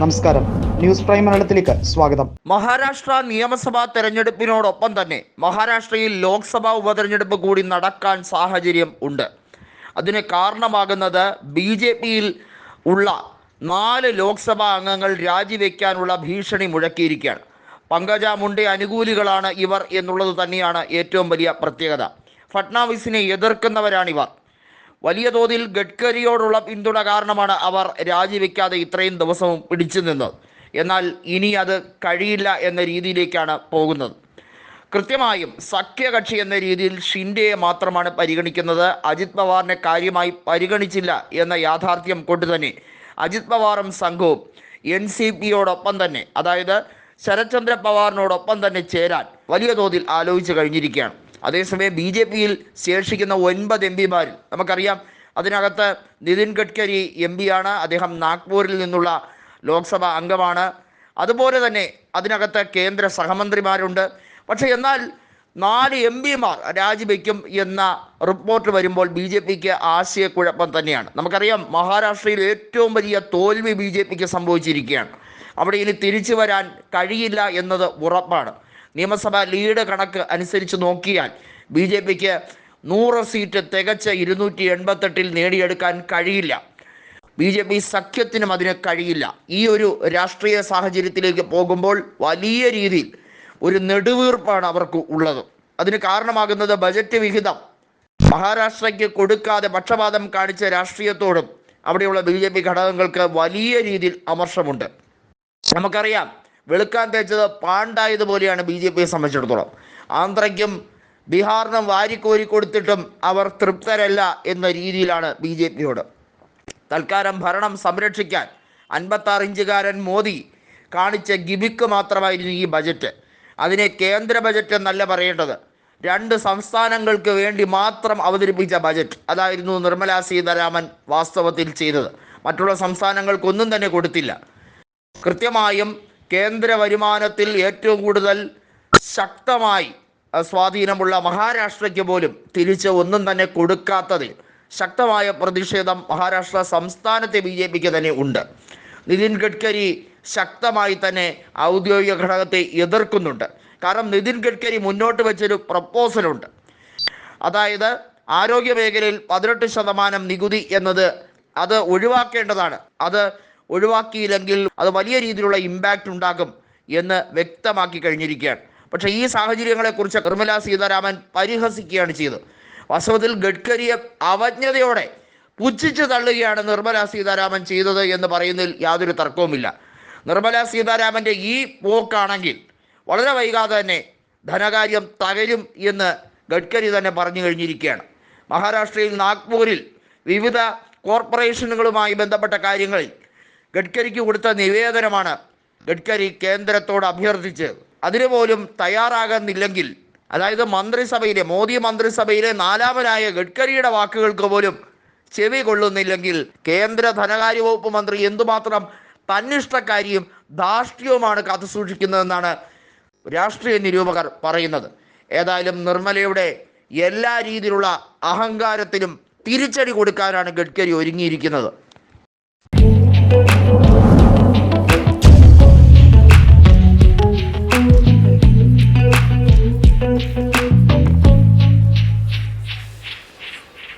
നമസ്കാരം. News prime മലയാളത്തിലേക്ക് സ്വാഗതം. മഹാരാഷ്ട്ര നിയമസഭാ തെരഞ്ഞെടുപ്പിനോടൊപ്പം തന്നെ മഹാരാഷ്ട്രയിൽ ലോക്സഭാ ഉപതെരഞ്ഞെടുപ്പ് കൂടി നടക്കാൻ സാഹചര്യം ഉണ്ട്. അതിന് കാരണമാകുന്നത് ബി ജെ പിയിൽ ഉള്ള നാല് ലോക്സഭാ അംഗങ്ങൾ രാജിവെക്കാനുള്ള ഭീഷണി മുഴക്കിയിരിക്കുകയാണ്. പങ്കജ മുണ്ടെ അനുകൂലികളാണ് ഇവർ എന്നുള്ളത് തന്നെയാണ് ഏറ്റവും വലിയ പ്രത്യേകത. ഫട്നാവിസിനെ എതിർക്കുന്നവരാണിവർ. വലിയ തോതിൽ ഗഡ്കരിയോടുള്ള പിന്തുണ കാരണമാണ് അവർ രാജിവെക്കാതെ ഇത്രയും ദിവസവും പിടിച്ചു നിന്നത്. എന്നാൽ ഇനി അത് കഴിയില്ല എന്ന രീതിയിലേക്കാണ് പോകുന്നത്. കൃത്യമായും സഖ്യകക്ഷി എന്ന രീതിയിൽ ഷിൻഡെയെ മാത്രമാണ് പരിഗണിക്കുന്നത്. അജിത് പവാറിനെ കാര്യമായി പരിഗണിച്ചില്ല എന്ന യാഥാർത്ഥ്യം കൊണ്ട് തന്നെ അജിത് പവാറും സംഘവും എൻ സി പിയോടൊപ്പം തന്നെ അതായത് ശരത്ചന്ദ്ര പവാറിനോടൊപ്പം തന്നെ ചേരാൻ വലിയ തോതിൽ ആലോചിച്ചു കഴിഞ്ഞിരിക്കുകയാണ്. അതേസമയം ബി ജെ പിയിൽ ശേഷിക്കുന്ന ഒൻപത് എം പിമാരിൽ നമുക്കറിയാം അതിനകത്ത് നിതിൻ ഗഡ്കരി എം പിയാണ് അദ്ദേഹം നാഗ്പൂരിൽ നിന്നുള്ള ലോക്സഭാ അംഗമാണ്. അതുപോലെ തന്നെ അതിനകത്ത് കേന്ദ്ര സഹമന്ത്രിമാരുണ്ട്. പക്ഷേ എന്നാൽ നാല് എം പിമാർ രാജിവെക്കും എന്ന റിപ്പോർട്ട് വരുമ്പോൾ ബി ജെ പിക്ക് ആശയക്കുഴപ്പം തന്നെയാണ്. നമുക്കറിയാം മഹാരാഷ്ട്രയിൽ ഏറ്റവും വലിയ തോൽവി ബി ജെ പിക്ക് സംഭവിച്ചിരിക്കുകയാണ്. അവിടെ ഇനി തിരിച്ചു വരാൻ കഴിയില്ല എന്നത് ഉറപ്പാണ്. നിയമസഭാ ലീഡ് കണക്ക് അനുസരിച്ച് നോക്കിയാൽ ബി ജെ പിക്ക് നൂറ് സീറ്റ് തികച്ച ഇരുന്നൂറ്റി എൺപത്തെട്ടിൽ നേടിയെടുക്കാൻ കഴിയില്ല. ബി ജെ പി സഖ്യത്തിനും അതിന് കഴിയില്ല. ഈ ഒരു രാഷ്ട്രീയ സാഹചര്യത്തിലേക്ക് പോകുമ്പോൾ വലിയ രീതിയിൽ ഒരു നെടുവീർപ്പാണ് അവർക്ക് ഉള്ളത്. അതിന് കാരണമാകുന്നത് ബജറ്റ് വിഹിതം. മഹാരാഷ്ട്രയ്ക്ക് കൊടുക്കാതെ പക്ഷപാതം കാണിച്ച രാഷ്ട്രീയത്തോടും അവിടെയുള്ള ബി ജെ പി ഘടകങ്ങൾക്ക് വലിയ രീതിയിൽ അമർഷമുണ്ട്. നമുക്കറിയാം വെളുക്കാൻ തേച്ചത് പാണ്ടായതുപോലെയാണ് ബി ജെ പിയെ സംബന്ധിച്ചിടത്തോളം. ആന്ധ്രയ്ക്കും ബീഹാറിനും വാരിക്കോരി കൊടുത്തിട്ടും അവർ തൃപ്തരല്ല എന്ന രീതിയിലാണ് ബി ജെ പിയോട്. തൽക്കാലം ഭരണം സംരക്ഷിക്കാൻ അൻപത്താറ് ഇഞ്ചുകാരൻ മോദി കാണിച്ച ഗിമിക്ക് മാത്രമായിരുന്നു ഈ ബജറ്റ്. അതിനെ കേന്ദ്ര ബജറ്റ് എന്നല്ല പറയേണ്ടത്. രണ്ട് സംസ്ഥാനങ്ങൾക്ക് വേണ്ടി മാത്രം അവതരിപ്പിച്ച ബജറ്റ്. അതായിരുന്നു നിർമ്മലാ സീതാരാമൻ വാസ്തവത്തിൽ ചെയ്തത്. മറ്റുള്ള സംസ്ഥാനങ്ങൾക്കൊന്നും തന്നെ കൊടുത്തില്ല. കൃത്യമായും കേന്ദ്ര വരുമാനത്തിൽ ഏറ്റവും കൂടുതൽ ശക്തമായി സ്വാധീനമുള്ള മഹാരാഷ്ട്രയ്ക്ക് പോലും തിരിച്ച് ഒന്നും തന്നെ കൊടുക്കാത്തതിൽ ശക്തമായ പ്രതിഷേധം മഹാരാഷ്ട്ര സംസ്ഥാനത്തെ ബി ജെ പിക്ക് തന്നെ ഉണ്ട്. നിതിൻ ഗഡ്കരി ശക്തമായി തന്നെ ഔദ്യോഗിക ഘടകത്തെ എതിർക്കുന്നുണ്ട്. കാരണം നിതിൻ ഗഡ്കരി മുന്നോട്ട് വെച്ചൊരു പ്രപ്പോസലുണ്ട്. അതായത് ആരോഗ്യ മേഖലയിൽ പതിനെട്ട് ശതമാനം നികുതി എന്നത് അത് ഒഴിവാക്കേണ്ടതാണ്. അത് ഒഴിവാക്കിയില്ലെങ്കിൽ അത് വലിയ രീതിയിലുള്ള ഇമ്പാക്റ്റ് ഉണ്ടാകും എന്ന് വ്യക്തമാക്കി കഴിഞ്ഞിരിക്കുകയാണ്. പക്ഷേ ഈ സാഹചര്യങ്ങളെക്കുറിച്ച് നിർമ്മല സീതാരാമൻ പരിഹസിക്കുകയാണ് ചെയ്തത്. വാസ്തവത്തിൽ ഗഡ്കരിയെ അവജ്ഞതയോടെ പുച്ഛിച്ച് തള്ളുകയാണ് നിർമ്മല സീതാരാമൻ ചെയ്തത് എന്ന് പറയുന്നതിൽ യാതൊരു തർക്കവുമില്ല. നിർമ്മല സീതാരാമന്റെ ഈ പോക്കാണെങ്കിൽ വളരെ വൈകാതെ തന്നെ ധനകാര്യം തകരും എന്ന് ഗഡ്കരി തന്നെ പറഞ്ഞു കഴിഞ്ഞിരിക്കുകയാണ്. മഹാരാഷ്ട്രയിൽ നാഗ്പൂരിൽ വിവിധ കോർപ്പറേഷനുകളുമായി ബന്ധപ്പെട്ട കാര്യങ്ങളിൽ ഗഡ്കരിക്ക് കൊടുത്ത നിവേദനമാണ്. ഗഡ്കരി കേന്ദ്രത്തോട് അഭ്യർത്ഥിച്ച് അതിന് പോലും തയ്യാറാകുന്നില്ലെങ്കിൽ അതായത് മന്ത്രിസഭയിലെ മോദി മന്ത്രിസഭയിലെ നാലാമനായ ഗഡ്കരിയുടെ വാക്കുകൾക്ക് പോലും ചെവി കൊള്ളുന്നില്ലെങ്കിൽ കേന്ദ്ര ധനകാര്യ വകുപ്പ് മന്ത്രി എന്തുമാത്രം തന്നിഷ്ടക്കാരിയും ധാർഷ്ട്യവുമാണ് കാത്തുസൂക്ഷിക്കുന്നതെന്നാണ് രാഷ്ട്രീയ നിരൂപകർ പറയുന്നത്. ഏതായാലും നിർമ്മലയുടെ എല്ലാ രീതിയിലുള്ള അഹങ്കാരത്തിലും തിരിച്ചടി കൊടുക്കാനാണ് ഗഡ്കരി ഒരുങ്ങിയിരിക്കുന്നത്.